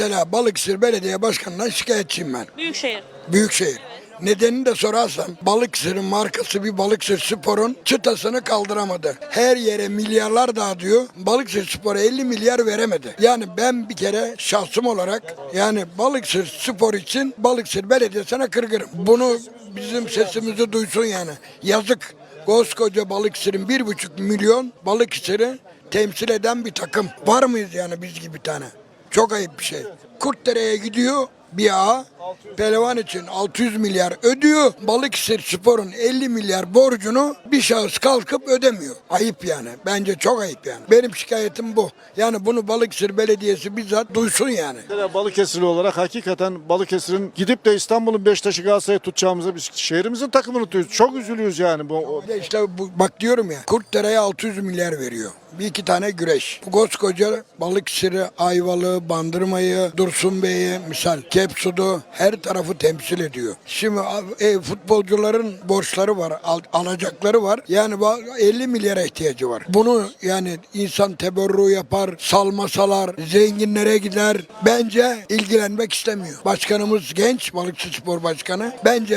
Mesela Balıkesir Belediye Başkanı'ndan şikayetçiyim ben. Büyükşehir. Büyükşehir. Nedenini de sorarsan Balıkesir'in markası bir Balıkesir Spor'un çıtasını kaldıramadı. Her yere milyarlar dağıtıyor. Balıkesir Spor'a 50 milyar veremedi. Yani ben bir kere şahsım olarak yani Balıkesir Spor için Balıkesir Belediyesi'ne kırgırım. Bunu bizim sesimizi duysun yani. Yazık. Koskoca Balıkesir'in bir buçuk milyon Balıkesir'i temsil eden bir takım. Var mıyız yani biz gibi bir tane? Çok ayıp bir şey. Kurtdere'ye gidiyor bir ağa pelevan için 600 milyar ödüyor. Balıkesir Spor'un 50 milyar borcunu bir şahıs kalkıp ödemiyor. Ayıp yani. Bence çok ayıp yani. Benim şikayetim bu. Yani bunu Balıkesir Belediyesi bizzat duysun yani. Mesela Balıkesirli olarak hakikaten Balıkesir'in gidip de İstanbul'un Beşiktaş'ı Galatasaray'ı tutacağımıza biz şehrimizin takımını tutuyoruz. Çok üzülüyoruz yani. Bu, Bir de işte bu, bak diyorum ya Kurtdere'ye 600 milyar veriyor. Bir iki tane güreş. Bu koskoca Balıkesir'i, Ayvalık'ı, Bandırma'yı, Dursun Bey'i, misal Kepsud'u her tarafı temsil ediyor. Şimdi e, futbolcuların borçları var, al- alacakları var. Yani ba- 50 milyara ihtiyacı var. Bunu yani insan teberru yapar, salmasalar, zenginlere gider. Bence ilgilenmek istemiyor. Başkanımız genç, Balıkesir Spor Başkanı. Bence